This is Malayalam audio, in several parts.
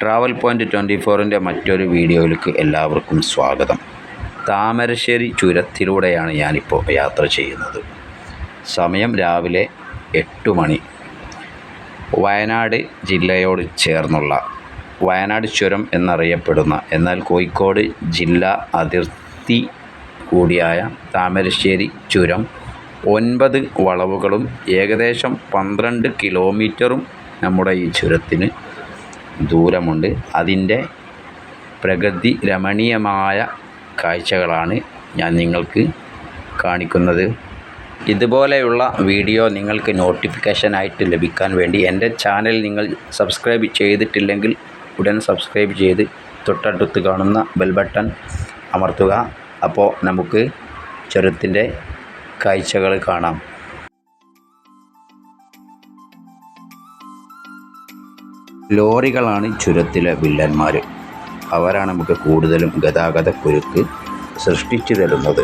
ട്രാവൽ പോയിന്റ് ട്വന്റി ഫോറിന്റെ മറ്റൊരു വീഡിയോയിലേക്ക് എല്ലാവർക്കും സ്വാഗതം. താമരശ്ശേരി ചുരത്തിലൂടെയാണ് ഞാനിപ്പോൾ യാത്ര ചെയ്യുന്നത്. സമയം രാവിലെ എട്ട് മണി. വയനാട് ജില്ലയോട് ചേർന്നുള്ള വയനാട് ചുരം എന്നറിയപ്പെടുന്ന എന്നാൽ കോഴിക്കോട് ജില്ലാ അതിർത്തി കൂടിയായ താമരശ്ശേരി ചുരം ഒൻപത് വളവുകളും ഏകദേശം പന്ത്രണ്ട് കിലോമീറ്ററും നമ്മുടെ ഈ ചുരത്തിന് ദൂരമുണ്ട്. അതിന്റെ പ്രകൃതി രമണീയമായ കാഴ്ചകളാണ് ഞാൻ നിങ്ങൾക്ക് കാണിക്കുന്നത്. ഇതുപോലെയുള്ള വീഡിയോ നിങ്ങൾക്ക് നോട്ടിഫിക്കേഷനായിട്ട് ലഭിക്കാൻ വേണ്ടി എന്റെ ചാനൽ നിങ്ങൾ സബ്സ്ക്രൈബ് ചെയ്തിട്ടില്ലെങ്കിൽ ഉടൻ സബ്സ്ക്രൈബ് ചെയ്ത് തൊട്ടടുത്ത് കാണുന്ന ബെൽ ബട്ടൺ അമർത്തുക. അപ്പോൾ നമുക്ക് ചുരത്തിന്റെ കാഴ്ചകൾ കാണാം. ലോറികളാണ് ചുരത്തിലെ വില്ലന്മാർ അവരാണ് നമുക്ക് കൂടുതലും ഗതാഗത കുരുക്ക് സൃഷ്ടിച്ചു തരുന്നത്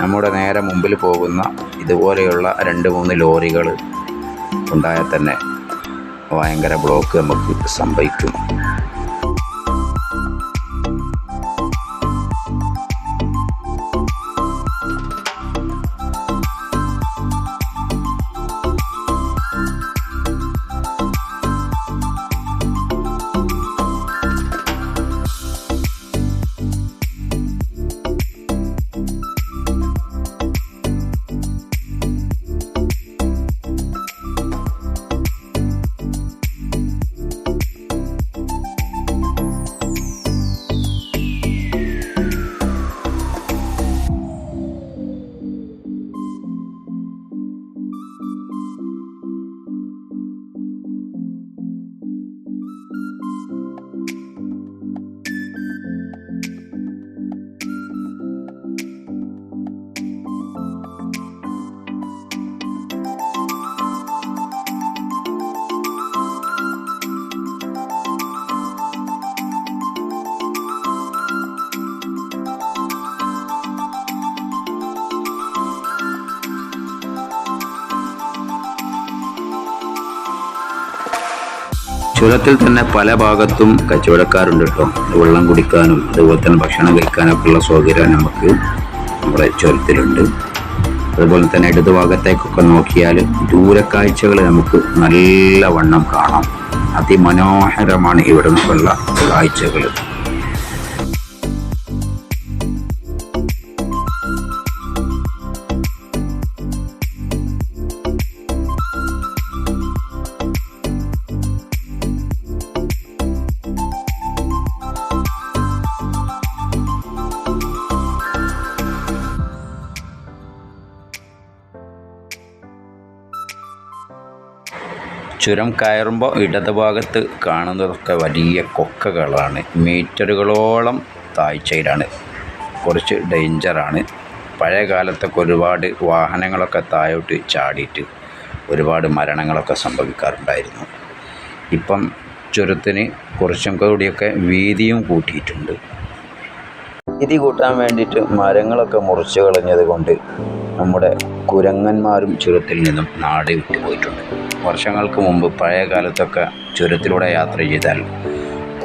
നമ്മുടെ നേരെ മുമ്പിൽ പോകുന്ന ഇതുപോലെയുള്ള രണ്ട് മൂന്ന് ലോറികൾ ഉണ്ടായാൽ തന്നെ ഭയങ്കര ബ്ലോക്ക് നമുക്ക് സംഭവിക്കും. ചുരത്തിൽ തന്നെ പല ഭാഗത്തും കച്ചവടക്കാരുണ്ട് കേട്ടോ വെള്ളം കുടിക്കാനും അതുപോലെ തന്നെ ഭക്ഷണം കഴിക്കാനൊക്കെ ഉള്ള സൗകര്യം നമുക്ക് നമ്മുടെ ചുരത്തിലുണ്ട്. അതുപോലെ തന്നെ ഇടതു ഭാഗത്തേക്കൊക്കെ നോക്കിയാൽ ദൂരക്കാഴ്ചകൾ നമുക്ക് നല്ല വണ്ണം കാണാം. അതിമനോഹരമാണ് ഇവിടെ നിന്നുള്ള കാഴ്ചകൾ ചുരം കയറുമ്പോൾ ഇടത് ഇടതുഭാഗത്ത് കാണുന്നതൊക്കെ വലിയ കൊക്കകളാണ്. മീറ്ററുകളോളം താഴ്ചയിലാണ്. കുറച്ച് ഡേഞ്ചറാണ് പഴയ കാലത്തൊക്കെ ഒരുപാട് വാഹനങ്ങളൊക്കെ താഴോട്ട് ചാടിയിട്ട് ഒരുപാട് മരണങ്ങളൊക്കെ സംഭവിക്കാറുണ്ടായിരുന്നു. ഇപ്പം ചുരത്തിന് കുറച്ചും കൂടിയൊക്കെ വീതിയും കൂട്ടിയിട്ടുണ്ട്. വീതി കൂട്ടാൻ വേണ്ടിയിട്ട് മരങ്ങളൊക്കെ മുറിച്ച് കളഞ്ഞത് കൊണ്ട് നമ്മുടെ കുരങ്ങന്മാരും ചുരത്തിൽ നിന്നും നാട് വിട്ടുപോയിട്ടുണ്ട്. വർഷങ്ങൾക്ക് മുമ്പ് പഴയ കാലത്തൊക്കെ ചുരത്തിലൂടെ യാത്ര ചെയ്താൽ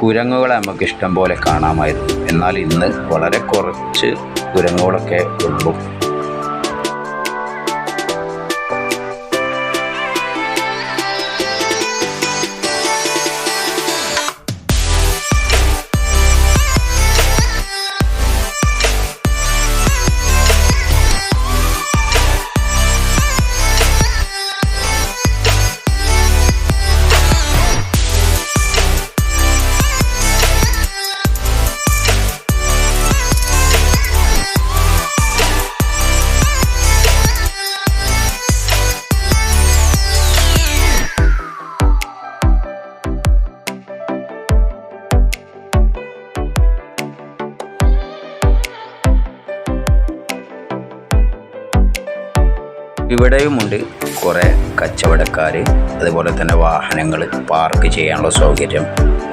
കുരങ്ങുകളെ നമുക്ക് ഇഷ്ടം പോലെ കാണാമായിരുന്നു. എന്നാൽ ഇന്ന് വളരെ കുറച്ച് കുരങ്ങുകളൊക്കെ ഉള്ളൂ. ഇവിടെയുമുണ്ട് കുറേ കച്ചവടക്കാർ അതുപോലെ തന്നെ വാഹനങ്ങൾ പാർക്ക് ചെയ്യാനുള്ള സൗകര്യം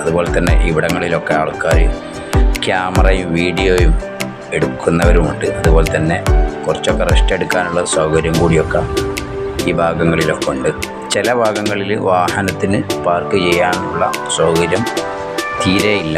അതുപോലെ തന്നെ ഇവിടങ്ങളിലൊക്കെ ആൾക്കാർ ക്യാമറയും വീഡിയോയും എടുക്കുന്നവരുമുണ്ട് അതുപോലെ തന്നെ കുറച്ചൊക്കെ റെസ്റ്റ് എടുക്കാനുള്ള സൗകര്യം കൂടിയൊക്കെ ഈ ഭാഗങ്ങളിലൊക്കെ ഉണ്ട്. ചില ഭാഗങ്ങളിൽ വാഹനത്തിന് പാർക്ക് ചെയ്യാനുള്ള സൗകര്യം തീരെയില്ല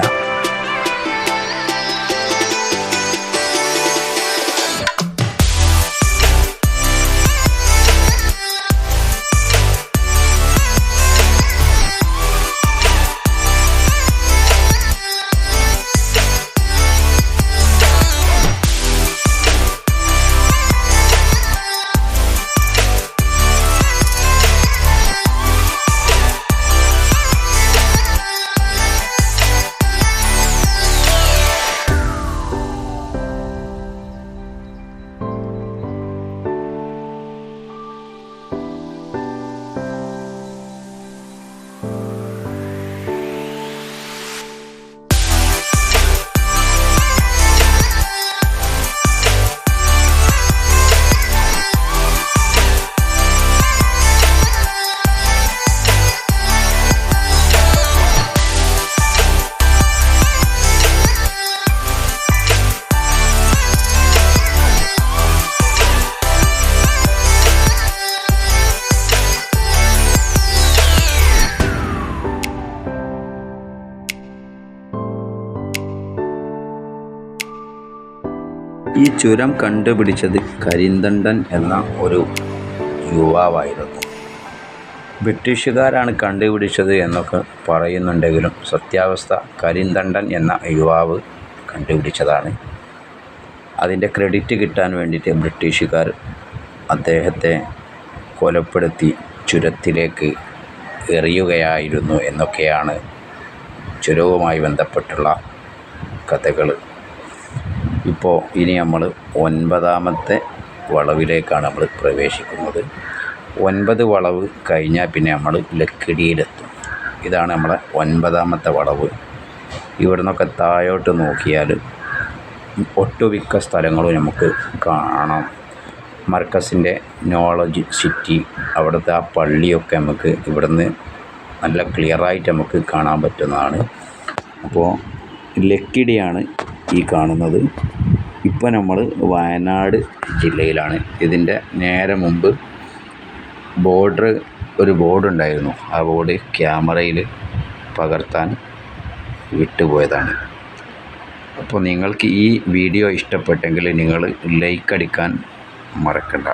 ഈ ചുരം കണ്ടുപിടിച്ചത് കരിന്തണ്ടൻ എന്ന ഒരു യുവാവായിരുന്നു. ബ്രിട്ടീഷുകാരാണ് കണ്ടുപിടിച്ചത് എന്നൊക്കെ പറയുന്നുണ്ടെങ്കിലും സത്യാവസ്ഥ കരിന്തണ്ടൻ എന്ന യുവാവ് കണ്ടുപിടിച്ചതാണ്. അതിന്റെ ക്രെഡിറ്റ് കിട്ടാൻ വേണ്ടിയിട്ട് ബ്രിട്ടീഷുകാർ അദ്ദേഹത്തെ കൊലപ്പെടുത്തി ചുരത്തിലേക്ക് എറിയുകയായിരുന്നു എന്നൊക്കെയാണ് ചുരവുമായി ബന്ധപ്പെട്ടുള്ള കഥകൾ. ഇപ്പോൾ ഇനി നമ്മൾ ഒൻപതാമത്തെ വളവിലേക്കാണ് നമ്മൾ പ്രവേശിക്കുന്നത്. ഒൻപത് വളവ് കഴിഞ്ഞാൽ പിന്നെ നമ്മൾ ലക്കിടിയിലെത്തും. ഇതാണ് നമ്മളെ ഒൻപതാമത്തെ വളവ്. ഇവിടെ നിന്നൊക്കെ താഴോട്ട് നോക്കിയാൽ ഒട്ടുമിക്ക സ്ഥലങ്ങളും നമുക്ക് കാണാം. മർക്കസിന്റെ നോളജ് സിറ്റി അവിടുത്തെ ആ പള്ളിയൊക്കെ നമുക്ക് ഇവിടുന്ന് നല്ല ക്ലിയറായിട്ട് നമുക്ക് കാണാൻ പറ്റുന്നതാണ്. അപ്പോൾ ലക്കിടിയാണ് ഈ കാണുന്നത്. ഇപ്പൊ നമ്മൾ വയനാട് ജില്ലയിലാണ്. ഇതിന്റെ നേരെ മുമ്പ് ബോർഡർ ഒരു ബോർഡ് ഉണ്ടായിരുന്നു. ആ ബോർഡ് ക്യാമറയിൽ പകർത്താൻ വിട്ടുപോയതാണ് അപ്പോൾ നിങ്ങൾക്ക് ഈ വീഡിയോ ഇഷ്ടപ്പെട്ടെങ്കിൽ നിങ്ങൾ ലൈക്ക് അടിക്കാൻ മറക്കണ്ട.